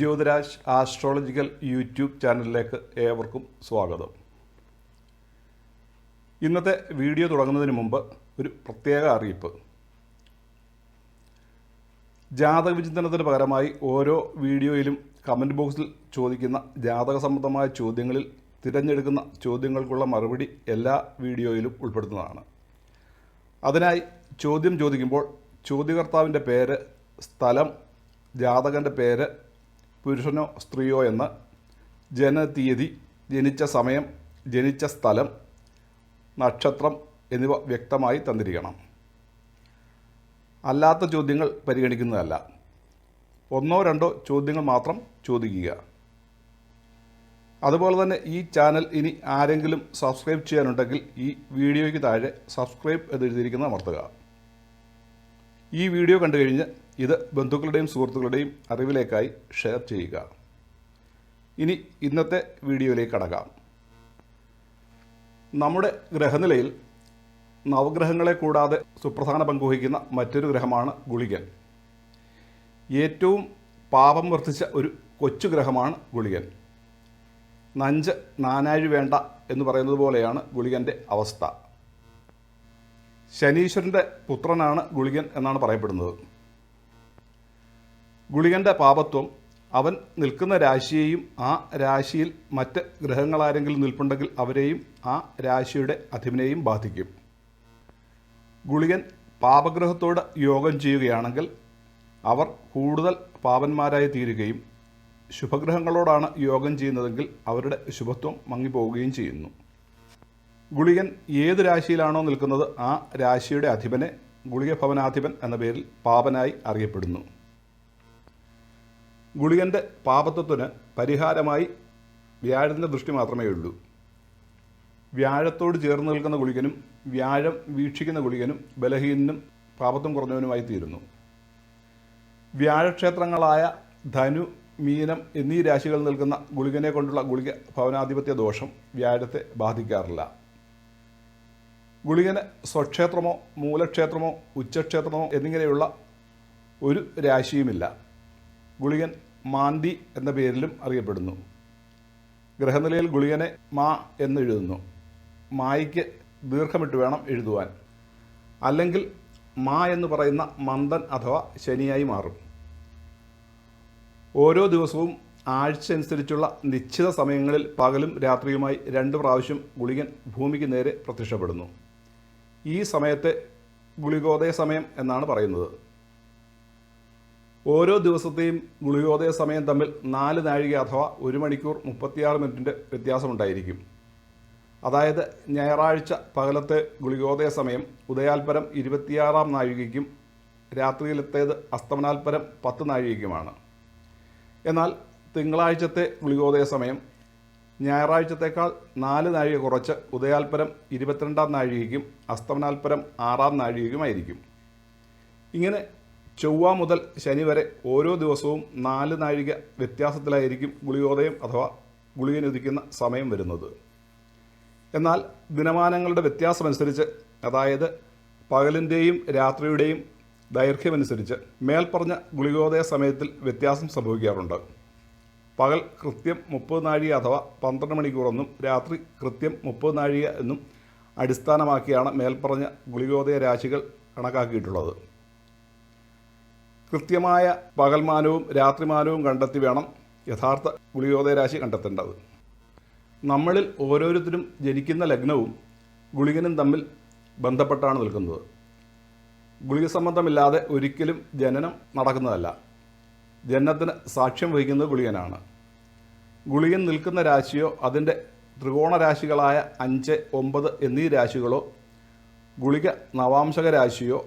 Jyothiraj astrological YouTube ചാനലിലേക്ക് ഏവർക്കും സ്വാഗതം. ഇന്നത്തെ വീഡിയോ തുടങ്ങുന്നതിന് മുമ്പ് ഒരു പ്രത്യേക അറിയിപ്പ്. ജാതക വിചിന്തനത്തിന് പകരമായി ഓരോ വീഡിയോയിലും കമന്റ് ബോക്സിൽ ചോദിക്കുന്ന ജാതക സംബന്ധമായ ചോദ്യങ്ങളിൽ തിരഞ്ഞെടുക്കുന്ന ചോദ്യങ്ങൾക്കുള്ള മറുപടി എല്ലാ വീഡിയോയിലും ഉൾപ്പെടുത്തുന്നതാണ്. അതിനായി ചോദ്യം ചോദിക്കുമ്പോൾ ചോദ്യകർത്താവിന്റെ പേര് സ്ഥലം ജാതകന്റെ പേര് പുരുഷനോ സ്ത്രീയോ എന്ന് ജനതീയതി ജനിച്ച സമയം ജനിച്ച സ്ഥലം നക്ഷത്രം എന്നിവ വ്യക്തമായി തന്നിരിക്കണം. അല്ലാത്ത ചോദ്യങ്ങൾ പരിഗണിക്കുന്നതല്ല. ഒന്നോ രണ്ടോ ചോദ്യങ്ങൾ മാത്രം ചോദിക്കുക. അതുപോലെ തന്നെ ഈ ചാനൽ ഇനി ആരെങ്കിലും സബ്സ്ക്രൈബ് ചെയ്യാനുണ്ടെങ്കിൽ ഈ വീഡിയോയ്ക്ക് താഴെ സബ്സ്ക്രൈബ് എന്നെഴുതിയിരിക്കുന്ന അമർത്തുക. ഈ വീഡിയോ കണ്ടു കഴിഞ്ഞ് ഇത് ബന്ധുക്കളുടെയും സുഹൃത്തുക്കളുടെയും അറിവിലേക്കായി ഷെയർ ചെയ്യുക. ഇനി ഇന്നത്തെ വീഡിയോയിലേക്ക് കടക്കാം. നമ്മുടെ ഗ്രഹനിലയിൽ നവഗ്രഹങ്ങളെ കൂടാതെ സുപ്രധാന പങ്കുവഹിക്കുന്ന മറ്റൊരു ഗ്രഹമാണ് ഗുളികൻ. ഏറ്റവും പാപം വർദ്ധിച്ച ഒരു കൊച്ചു ഗ്രഹമാണ് ഗുളികൻ. നഞ്ച് നാനാഴി വേണ്ട എന്ന് പറയുന്നത് പോലെയാണ് ഗുളികന്റെ അവസ്ഥ. ശനീശ്വരന്റെ പുത്രനാണ് ഗുളികൻ എന്നാണ് പറയപ്പെടുന്നത്. ഗുളികന്റെ പാപത്വം അവൻ നിൽക്കുന്ന രാശിയെയും ആ രാശിയിൽ മറ്റ് ഗ്രഹങ്ങളാരെങ്കിലും നിൽപ്പുണ്ടെങ്കിൽ അവരെയും ആ രാശിയുടെ അധിപനെയും ബാധിക്കും. ഗുളികൻ പാപഗ്രഹത്തോട് യോഗം ചെയ്യുകയാണെങ്കിൽ അവർ കൂടുതൽ പാപന്മാരായി തീരുകയും ശുഭഗ്രഹങ്ങളോടാണ് യോഗം ചെയ്യുന്നതെങ്കിൽ അവരുടെ ശുഭത്വം മങ്ങിപ്പോവുകയും ചെയ്യുന്നു. ഗുളികൻ ഏത് രാശിയിലാണോ നിൽക്കുന്നത് ആ രാശിയുടെ അധിപനെ ഗുളിക ഭവനാധിപൻ എന്ന പേരിൽ പാപനായി അറിയപ്പെടുന്നു. ഗുളികന്റെ പാപത്വത്തിന് പരിഹാരമായി വ്യാഴത്തിന്റെ ദൃഷ്ടി മാത്രമേ ഉള്ളൂ. വ്യാഴത്തോട് ചേർന്ന് നിൽക്കുന്ന ഗുളികനും വ്യാഴം വീക്ഷിക്കുന്ന ഗുളികനും ബലഹീനനും പാപത്വം കുറഞ്ഞവനുമായി തീരുന്നു. വ്യാഴക്ഷേത്രങ്ങളായ ധനു മീനം എന്നീ രാശികളിൽ നിൽക്കുന്ന ഗുളികനെ കൊണ്ടുള്ള ഗുളിക ഭവനാധിപത്യ ദോഷം വ്യാഴത്തെ ബാധിക്കാറില്ല. ഗുളികന് സ്വക്ഷേത്രമോ മൂലക്ഷേത്രമോ ഉച്ചക്ഷേത്രമോ എന്നിങ്ങനെയുള്ള ഒരു രാശിയുമില്ല. ഗുളികൻ മാന്തി എന്ന പേരിലും അറിയപ്പെടുന്നു. ഗ്രഹനിലയിൽ ഗുളികനെ മാ എന്ന് എഴുതുന്നു മായ്ക്ക് ദീർഘമിട്ട് വേണം എഴുതുവാൻ. അല്ലെങ്കിൽ മാ എന്ന് പറയുന്ന മന്ദൻ അഥവാ ശനിയായി മാറും. ഓരോ ദിവസവും ആഴ്ച അനുസരിച്ചുള്ള നിശ്ചിത സമയങ്ങളിൽ പകലും രാത്രിയുമായി രണ്ട് പ്രാവശ്യം ഗുളികൻ ഭൂമിക്ക് നേരെ പ്രത്യക്ഷപ്പെടുന്നു. ഈ സമയത്തെ ഗുളികോദയ സമയം എന്നാണ് പറയുന്നത്. ഓരോ ദിവസത്തെയും ഗുളികോദയ സമയം തമ്മിൽ നാല് നാഴിക അഥവാ ഒരു മണിക്കൂർ മുപ്പത്തിയാറ് മിനിറ്റിന്റെ വ്യത്യാസമുണ്ടായിരിക്കും. അതായത് ഞായറാഴ്ച പകലത്തെ ഗുളികോദയ സമയം ഉദയാൽപരം ഇരുപത്തിയാറാം നാഴികയ്ക്കും രാത്രിയിലത്തേത് അസ്തമനാൽപരം പത്ത് നാഴികയ്ക്കുമാണ്. എന്നാൽ തിങ്കളാഴ്ചത്തെ ഗുളികോദയ സമയം ഞായറാഴ്ചത്തേക്കാൾ നാല് നാഴിക കുറച്ച് ഉദയാൽപരം ഇരുപത്തിരണ്ടാം നാഴികയ്ക്കും അസ്തമനാൽപരം ആറാം നാഴികയ്ക്കുമായിരിക്കും. ഇങ്ങനെ ചൊവ്വ മുതൽ ശനി വരെ ഓരോ ദിവസവും നാല് നാഴിക വ്യത്യാസത്തിലായിരിക്കും ഗുളികോദയം അഥവാ ഗുളികനുദിക്കുന്ന സമയം വരുന്നത്. എന്നാൽ ദിനമാനങ്ങളുടെ വ്യത്യാസമനുസരിച്ച് അതായത് പകലിന്റെയും രാത്രിയുടെയും ദൈർഘ്യമനുസരിച്ച് മേൽപ്പറഞ്ഞ ഗുളികോദയ സമയത്തിൽ വ്യത്യാസം സംഭവിക്കാറുണ്ട്. പകൽ കൃത്യം മുപ്പത് നാഴിക അഥവാ പന്ത്രണ്ട് മണിക്കൂറെന്നും രാത്രി കൃത്യം മുപ്പത് നാഴിക എന്നും അടിസ്ഥാനമാക്കിയാണ് മേൽപ്പറഞ്ഞ ഗുളികോദയ രാശികൾ കണക്കാക്കിയിട്ടുള്ളത്. കൃത്യമായ പകൽമാനവും രാത്രിമാനവും കണ്ടെത്തി വേണം യഥാർത്ഥ ഗുളികോദയ രാശി കണ്ടെത്തേണ്ടത്. നമ്മളിൽ ഓരോരുത്തരും ജനിക്കുന്ന ലഗ്നവും ഗുളികനും തമ്മിൽ ബന്ധപ്പെട്ടാണ് നിൽക്കുന്നത്. ഗുളിക സംബന്ധമില്ലാതെ ഒരിക്കലും ജനനം നടക്കുന്നതല്ല. ജനനത്തിന് സാക്ഷ്യം വഹിക്കുന്നത് ഗുളികനാണ്. ഗുളികൻ നിൽക്കുന്ന രാശിയോ അതിന്റെ ത്രികോണ രാശികളായ അഞ്ച് ഒമ്പത് എന്നീ രാശികളോ ഗുളിക നവാംശക രാശിയോ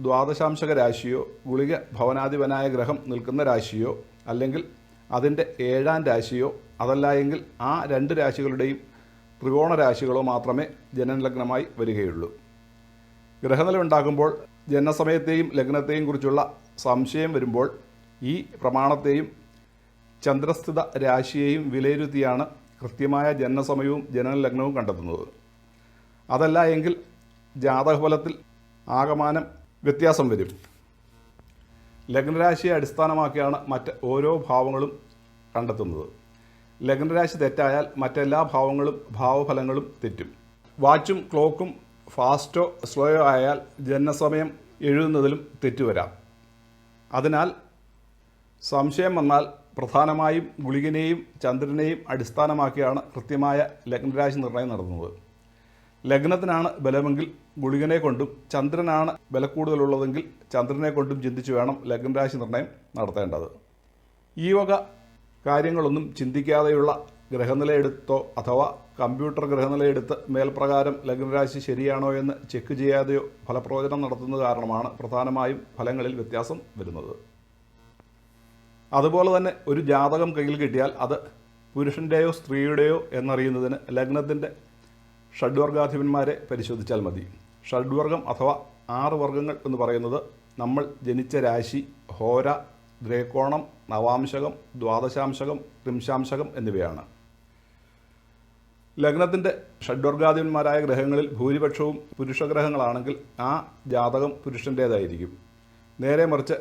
ദ്വാദശാംശക രാശിയോ ഗുളിക ഭവനാധിപനായ ഗ്രഹം നിൽക്കുന്ന രാശിയോ അല്ലെങ്കിൽ അതിന്റെ ഏഴാം രാശിയോ അതല്ല എങ്കിൽ ആ രണ്ട് രാശികളുടെയും ത്രികോണ രാശികളോ മാത്രമേ ജനനലഗ്നമായി വരികയുള്ളൂ. ഗ്രഹനില ഉണ്ടാകുമ്പോൾ ജനനസമയത്തെയും ലഗ്നത്തെയും കുറിച്ചുള്ള സംശയം വരുമ്പോൾ ഈ പ്രമാണത്തെയും ചന്ദ്രസ്ഥിത രാശിയെയും വിലയിരുത്തിയാണ് കൃത്യമായ ജനനസമയവും ജനനലഗ്നവും കണ്ടെത്തുന്നത്. അതല്ല എങ്കിൽ ജാതകഫലത്തിൽ ആകമാനം വ്യത്യാസം വരും. ലഗ്നരാശിയെ അടിസ്ഥാനമാക്കിയാണ് മറ്റ് ഓരോ ഭാവങ്ങളും കണ്ടെത്തുന്നത്. ലഗ്നരാശി തെറ്റായാൽ മറ്റെല്ലാ ഭാവങ്ങളും ഭാവഫലങ്ങളും തെറ്റും. വാച്ചും ക്ലോക്കും ഫാസ്റ്റോ സ്ലോയോ ആയാൽ ജനനസമയം എഴുതുന്നതിലും തെറ്റുവരാം അതിനാൽ സംശയം വന്നാൽ പ്രധാനമായും ഗുളികനെയും ചന്ദ്രനെയും അടിസ്ഥാനമാക്കിയാണ് കൃത്യമായ ലഗ്നരാശി നിർണയം നടത്തുന്നത് ലഗ്നത്തിനാണ് ബലമെങ്കിൽ ഗുളികനെ കൊണ്ടും ചന്ദ്രനാണ് ബലക്കൂടുതലുള്ളതെങ്കിൽ ചന്ദ്രനെ കൊണ്ടും ചിന്തിച്ചു വേണം ലഗ്നരാശി നിർണയം നടത്തേണ്ടത്. ഈ വക കാര്യങ്ങളൊന്നും ചിന്തിക്കാതെയുള്ള ഗ്രഹനിലയെടുത്തോ അഥവാ കമ്പ്യൂട്ടർ ഗ്രഹനിലയെടുത്ത് മേൽപ്രകാരം ലഗ്നരാശി ശരിയാണോ എന്ന് ചെക്ക് ചെയ്യാതെയോ ഫലപ്രവചനം നടത്തുന്നത് കാരണമാണ് പ്രധാനമായും ഫലങ്ങളിൽ വ്യത്യാസം വരുന്നത്. അതുപോലെ തന്നെ ഒരു ജാതകം കയ്യിൽ കിട്ടിയാൽ അത് പുരുഷന്റെയോ സ്ത്രീയുടെയോ എന്നറിയുന്നതിന് ലഗ്നത്തിന്റെ ഷഡ്വർഗാധിപന്മാരെ പരിശോധിച്ചാൽ മതി. ഷഡ്വർഗം അഥവാ ആറ് വർഗങ്ങൾ എന്ന് പറയുന്നത് നമ്മൾ ജനിച്ച രാശി ഹോര ദ്രേക്കോണം നവാംശകം ദ്വാദശാംശകം ത്രിംശാംശകം എന്നിവയാണ്. ലഗ്നത്തിന്റെ ഷഡ്വർഗാധിപന്മാരായ ഗ്രഹങ്ങളിൽ ഭൂരിപക്ഷവും പുരുഷഗ്രഹങ്ങളാണെങ്കിൽ ആ ജാതകം പുരുഷന്റേതായിരിക്കും നേരെ മറിച്ച്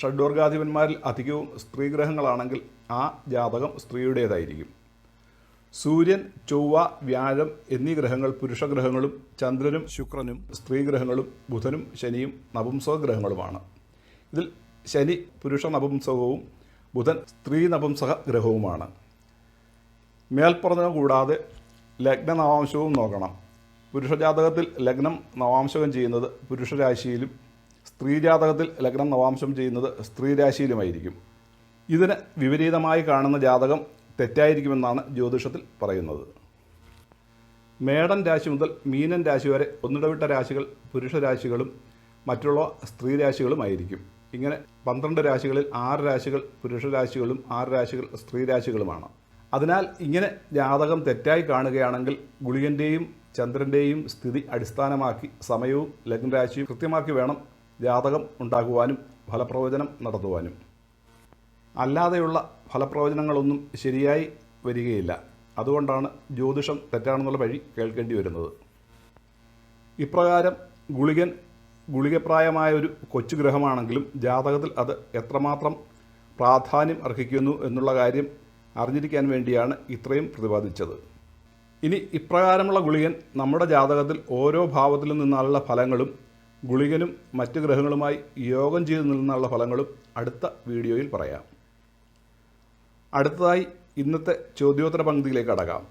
ഷഡ്വർഗാധിപന്മാരിൽ അധികവും സ്ത്രീഗ്രഹങ്ങളാണെങ്കിൽ ആ ജാതകം സ്ത്രീയുടേതായിരിക്കും. സൂര്യൻ ചൊവ്വ വ്യാഴം എന്നീ ഗ്രഹങ്ങൾ പുരുഷഗ്രഹങ്ങളും ചന്ദ്രനും ശുക്രനും സ്ത്രീഗ്രഹങ്ങളും ബുധനും ശനിയും നപുംസക ഗ്രഹങ്ങളുമാണ് ഇതിൽ ശനി പുരുഷ നപുംസകവും ബുധൻ സ്ത്രീ നപുംസക ഗ്രഹവുമാണ് മേൽപ്പറഞ്ഞ കൂടാതെ ലഗ്ന നവാംശവും നോക്കണം. പുരുഷജാതകത്തിൽ ലഗ്നം നവാംശകം ചെയ്യുന്നത് പുരുഷരാശിയിലും സ്ത്രീജാതകത്തിൽ ലഗ്നം നവാംശം ചെയ്യുന്നത് സ്ത്രീരാശിയിലുമായിരിക്കും. ഇതിന് വിപരീതമായി കാണുന്ന ജാതകം തെറ്റായിരിക്കുമെന്നാണ് ജ്യോതിഷത്തിൽ പറയുന്നത്. മേടൻ രാശി മുതൽ മീനൻ രാശി വരെ ഒന്നിടവിട്ട രാശികൾ പുരുഷരാശികളും മറ്റുള്ള സ്ത്രീ രാശികളുമായിരിക്കും ഇങ്ങനെ പന്ത്രണ്ട് രാശികളിൽ ആറ് രാശികൾ പുരുഷരാശികളും ആറ് രാശികൾ സ്ത്രീ രാശികളുമാണ്. അതിനാൽ ഇങ്ങനെ ജാതകം തെറ്റായി കാണുകയാണെങ്കിൽ ഗുളികന്റെയും ചന്ദ്രന്റെയും സ്ഥിതി അടിസ്ഥാനമാക്കി സമയവും ലഗ്നരാശിയും കൃത്യമാക്കി വേണം ജാതകം ഉണ്ടാകുവാനും ഫലപ്രവചനം നടത്തുവാനും. അല്ലാതെയുള്ള ഫലപ്രവചനങ്ങളൊന്നും ശരിയായി വരികയില്ല. അതുകൊണ്ടാണ് ജ്യോതിഷം തെറ്റാണെന്നുള്ള വഴി കേൾക്കേണ്ടി വരുന്നത്. ഇപ്രകാരം ഗുളികൻ ഗുളികപ്രായമായ ഒരു കൊച്ചു ഗ്രഹമാണെങ്കിലും ജാതകത്തിൽ അത് എത്രമാത്രം പ്രാധാന്യം അർഹിക്കുന്നു എന്നുള്ള കാര്യം അറിഞ്ഞിരിക്കാൻ വേണ്ടിയാണ് ഇത്രയും പ്രതിപാദിച്ചത്. ഇനി ഇപ്രകാരമുള്ള ഗുളികൻ നമ്മുടെ ജാതകത്തിൽ ഓരോ ഭാവത്തിലും നിന്നുള്ള ഫലങ്ങളും ഗുളികനും മറ്റ് ഗ്രഹങ്ങളുമായി യോഗം ചെയ്തു നിന്നുള്ള ഫലങ്ങളും അടുത്ത വീഡിയോയിൽ പറയാം. അടുത്തതായി ഇന്നത്തെ ചോദ്യോത്തര പങ്ക്തിയിലേക്ക് അടക്കാം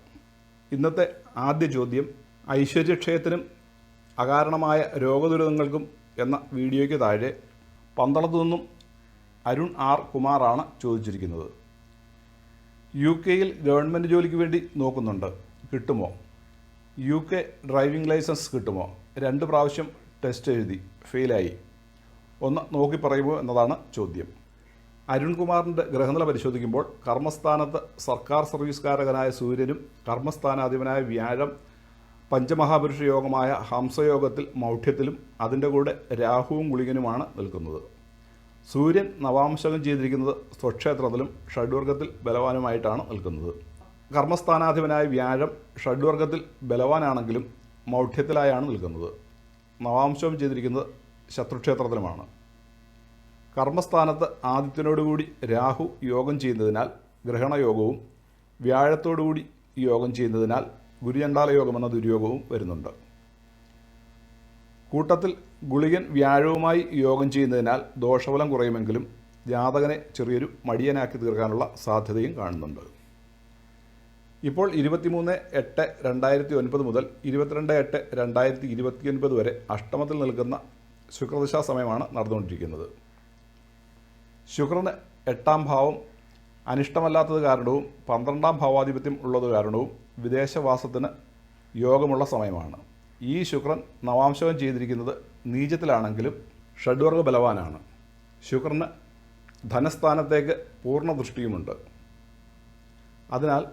ഇന്നത്തെ ആദ്യ ചോദ്യം ഐശ്വര്യക്ഷയത്തിനും അകാരണമായ രോഗദുരിതങ്ങൾക്കും എന്ന വീഡിയോയ്ക്ക് താഴെ പന്തളത്തു നിന്നും അരുൺ ആർ കുമാറാണ് ചോദിച്ചിരിക്കുന്നത്. യു കെയിൽ ഗവൺമെന്റ് ജോലിക്ക് വേണ്ടി നോക്കുന്നുണ്ട്. കിട്ടുമോ? യു കെ ഡ്രൈവിംഗ് ലൈസൻസ് കിട്ടുമോ? രണ്ട് പ്രാവശ്യം ടെസ്റ്റ് എഴുതി ഫെയിലായി. ഒന്ന് നോക്കി പറയുമോ എന്നതാണ് ചോദ്യം. അരുൺകുമാറിന്റെ ഗ്രഹനില പരിശോധിക്കുമ്പോൾ കർമ്മസ്ഥാനത്ത് സർക്കാർ സർവീസുകാരകനായ സൂര്യനും കർമ്മസ്ഥാനാധിപനായ വ്യാഴം പഞ്ചമഹാപുരുഷ യോഗമായ ഹംസയോഗത്തിൽ മൗഢ്യത്തിലും അതിന്റെ കൂടെ രാഹുവും ഗുളികനുമാണ് നിൽക്കുന്നത്. സൂര്യൻ നവാംശകം ചെയ്തിരിക്കുന്നത് സ്വക്ഷേത്രത്തിലും ഷഡ്വർഗത്തിൽ ബലവാനുമായിട്ടാണ് നിൽക്കുന്നത്. കർമ്മസ്ഥാനാധിപനായ വ്യാഴം ഷഡ്വർഗത്തിൽ ബലവാനാണെങ്കിലും മൗഢ്യത്തിലായാണ് നിൽക്കുന്നത്. നവാംശം ചെയ്തിരിക്കുന്നത് ശത്രുക്ഷേത്രത്തിലുമാണ്. കർമ്മസ്ഥാനത്ത് ആദിത്യനോടുകൂടി രാഹു യോഗം ചെയ്യുന്നതിനാൽ ഗ്രഹണയോഗവും വ്യാഴത്തോടുകൂടി യോഗം ചെയ്യുന്നതിനാൽ ഗുരുചണ്ടാല യോഗം എന്ന ദുര്യോഗവും വരുന്നുണ്ട്. കൂട്ടത്തിൽ ഗുളികൻ വ്യാഴവുമായി യോഗം ചെയ്യുന്നതിനാൽ ദോഷഫലം കുറയുമെങ്കിലും ജാതകനെ ചെറിയൊരു മടിയനാക്കി തീർക്കാനുള്ള സാധ്യതയും കാണുന്നുണ്ട്. ഇപ്പോൾ ഇരുപത്തിമൂന്ന് എട്ട് രണ്ടായിരത്തി ഒൻപത് മുതൽ ഇരുപത്തിരണ്ട് എട്ട് രണ്ടായിരത്തി ഇരുപത്തിയൊൻപത് വരെ അഷ്ടമത്തിൽ നിൽക്കുന്ന ശുക്രദശാ സമയമാണ് നടന്നുകൊണ്ടിരിക്കുന്നത്. ശുക്രന് എട്ടാം ഭാവം അനിഷ്ടമല്ലാത്തത് കാരണവും പന്ത്രണ്ടാം ഭാവാധിപത്യം ഉള്ളത് കാരണവും വിദേശവാസത്തിന് യോഗമുള്ള സമയമാണ്. ഈ ശുക്രൻ നവാംശകം ചെയ്തിരിക്കുന്നത് നീചത്തിലാണെങ്കിലും ഷഡ്വർഗ ബലവാനാണ്. ശുക്രന് ധനസ്ഥാനത്തേക്ക് പൂർണ ദൃഷ്ടിയുമുണ്ട്. അതിനാൽ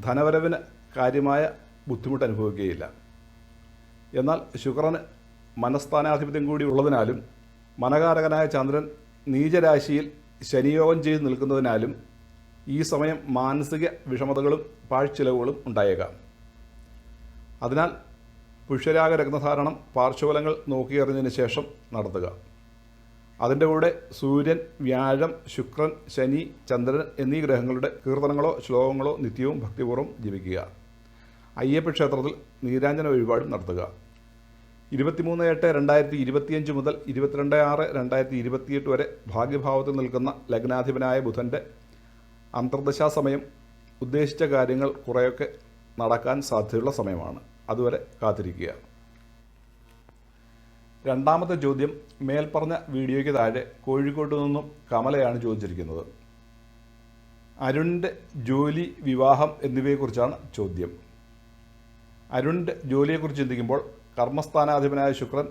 ധനവരവിന് കാര്യമായ ബുദ്ധിമുട്ട് അനുഭവിക്കുകയില്ല. എന്നാൽ ശുക്രന് മനസ്ഥാനാധിപത്യം കൂടി ഉള്ളതിനാലും മനകാരകനായ ചന്ദ്രൻ നീചരാശിയിൽ ശനിയോഗം ചെയ്ത് നിൽക്കുന്നതിനാലും ഈ സമയം മാനസിക വിഷമതകളും പാഴ്ചിലവുകളും ഉണ്ടായേക്കാം. അതിനാൽ പുഷ്യരാഗ രക്തധാരണം പാർശ്വഫലങ്ങൾ നോക്കിയറിഞ്ഞതിന് ശേഷം നടത്തുക. അതിന്റെ കൂടെ സൂര്യൻ വ്യാഴം ശുക്രൻ ശനി ചന്ദ്രൻ എന്നീ ഗ്രഹങ്ങളുടെ കീർത്തനങ്ങളോ ശ്ലോകങ്ങളോ നിത്യവും ഭക്തിപൂർവം ജീവിക്കുക അയ്യപ്പ ക്ഷേത്രത്തിൽ നീരാഞ്ജന വഴിപാടും നടത്തുക. ഇരുപത്തിമൂന്ന് എട്ട് രണ്ടായിരത്തി ഇരുപത്തിയഞ്ച് മുതൽ ഇരുപത്തിരണ്ട് ആറ് രണ്ടായിരത്തി ഇരുപത്തിയെട്ട് വരെ ഭാഗ്യഭാവത്തിൽ നിൽക്കുന്ന ലഗ്നാധിപനായ ബുധന്റെ അന്തർദശാ സമയം ഉദ്ദേശിച്ച കാര്യങ്ങൾ കുറേയൊക്കെ നടക്കാൻ സാധ്യതയുള്ള സമയമാണ്. അതുവരെ കാത്തിരിക്കുക. രണ്ടാമത്തെ ചോദ്യം മേൽപ്പറഞ്ഞ വീഡിയോയ്ക്ക് താഴെ കോഴിക്കോട്ട് നിന്നും കമലയാണ് ചോദിച്ചിരിക്കുന്നത്. അരുണിന്റെ ജോലി വിവാഹം എന്നിവയെക്കുറിച്ചാണ് ചോദ്യം. അരുണിന്റെ ജോലിയെക്കുറിച്ച് ചിന്തിക്കുമ്പോൾ കർമ്മസ്ഥാനാധിപനായ ശുക്രൻ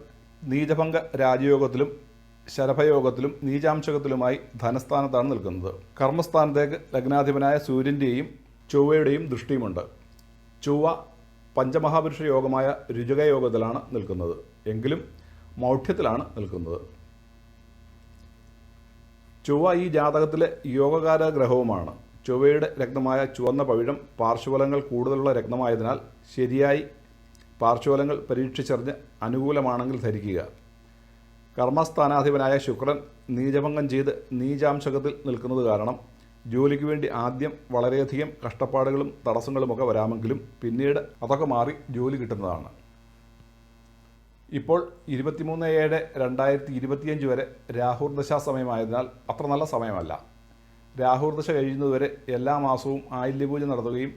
നീചഭംഗ രാജയോഗത്തിലും ശരഭയോഗത്തിലും നീചാംശകത്തിലുമായി ധനസ്ഥാനത്താണ് നിൽക്കുന്നത്. കർമ്മസ്ഥാനത്തേക്ക് ലഗ്നാധിപനായ സൂര്യന്റെയും ചൊവ്വയുടെയും ദൃഷ്ടിയുമുണ്ട്. ചൊവ്വ പഞ്ചമഹാപുരുഷ യോഗമായ രുചക യോഗത്തിലാണ് നിൽക്കുന്നത്. എങ്കിലും മൗഢ്യത്തിലാണ് നിൽക്കുന്നത്. ചൊവ്വ ഈ ജാതകത്തിലെ യോഗകാര ഗ്രഹവുമാണ് ചൊവ്വയുടെ രക്തമായ ചുവന്ന പവിഴം പാർശ്വഫലങ്ങൾ കൂടുതലുള്ള രക്തമായതിനാൽ ശരിയായി പാർശ്വഫലങ്ങൾ പരീക്ഷിച്ചറിഞ്ഞ് അനുകൂലമാണെങ്കിൽ ധരിക്കുക. കർമ്മസ്ഥാനാധിപനായ ശുക്രൻ നീചഭംഗം ചെയ്ത് നീചാംശകത്തിൽ നിൽക്കുന്നത് കാരണം ജോലിക്ക് വേണ്ടി ആദ്യം വളരെയധികം കഷ്ടപ്പാടുകളും തടസ്സങ്ങളുമൊക്കെ വരാമെങ്കിലും പിന്നീട് അതൊക്കെ മാറി ജോലി കിട്ടുന്നതാണ്. ഇപ്പോൾ ഇരുപത്തിമൂന്ന് ഏഴ് രണ്ടായിരത്തി ഇരുപത്തിയഞ്ച് വരെ രാഹുർ ദശാ സമയമായതിനാൽ അത്ര നല്ല സമയമല്ല. രാഹുർ ദശ കഴിയുന്നതുവരെ എല്ലാ മാസവും ആയില്യപൂജ നടത്തുകയും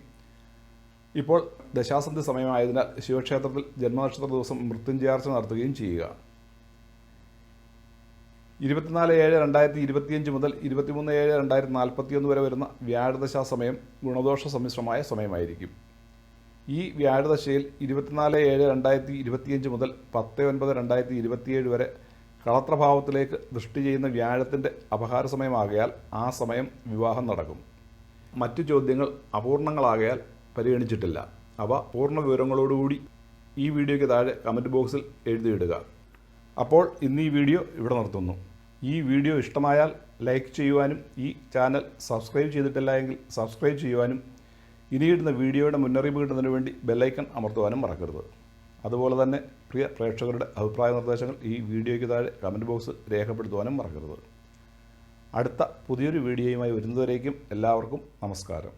ഇപ്പോൾ ദശാസന്ധി സമയമായതിനാൽ ശിവക്ഷേത്രത്തിൽ ജന്മനക്ഷത്ര ദിവസം മൃത്യുഞ്ജയാർച്ച നടത്തുകയും ചെയ്യുക. ഇരുപത്തിനാല് ഏഴ് രണ്ടായിരത്തി ഇരുപത്തിയഞ്ച് മുതൽ ഇരുപത്തിമൂന്ന് ഏഴ് രണ്ടായിരത്തി നാൽപ്പത്തിയൊന്ന് വരെ വരുന്ന വ്യാഴദശാ സമയം ഗുണദോഷ സമ്മിശ്രമായ സമയമായിരിക്കും. ഈ വ്യാഴദശയിൽ ഇരുപത്തിനാല് ഏഴ് രണ്ടായിരത്തി ഇരുപത്തിയഞ്ച് മുതൽ പത്ത് ഒൻപത് രണ്ടായിരത്തി ഇരുപത്തിയേഴ് വരെ കളത്രഭാവത്തിലേക്ക് ദൃഷ്ടി ചെയ്യുന്ന വ്യാഴത്തിന്റെ അപഹാര സമയമാകയാൽ ആ സമയം വിവാഹം നടക്കും. മറ്റു ചോദ്യങ്ങൾ അപൂർണങ്ങളാകയാൽ പരിഗണിച്ചിട്ടില്ല. അവ പൂർണ വിവരങ്ങളോടുകൂടി ഈ വീഡിയോയ്ക്ക് താഴെ കമന്റ് ബോക്സിൽ എഴുതിയിടുക. അപ്പോൾ ഇന്ന് ഈ വീഡിയോ ഇവിടെ നിർത്തുന്നു. ഈ വീഡിയോ ഇഷ്ടമായാൽ ലൈക്ക് ചെയ്യുവാനും ഈ ചാനൽ സബ്സ്ക്രൈബ് ചെയ്തിട്ടില്ല എങ്കിൽ സബ്സ്ക്രൈബ് ചെയ്യുവാനും ഇനിയിടുന്ന വീഡിയോയുടെ മുന്നറിയിപ്പ് കിട്ടുന്നതിന് വേണ്ടി ബെല്ലൈക്കൺ അമർത്തുവാനും മറക്കരുത്. അതുപോലെ തന്നെ പ്രിയ പ്രേക്ഷകരുടെ അഭിപ്രായ നിർദ്ദേശങ്ങൾ ഈ വീഡിയോയ്ക്ക് താഴെ കമന്റ് ബോക്സ് രേഖപ്പെടുത്തുവാനും മറക്കരുത്. അടുത്ത പുതിയൊരു വീഡിയോയുമായി വരുന്നതുവരേക്കും എല്ലാവർക്കും നമസ്കാരം.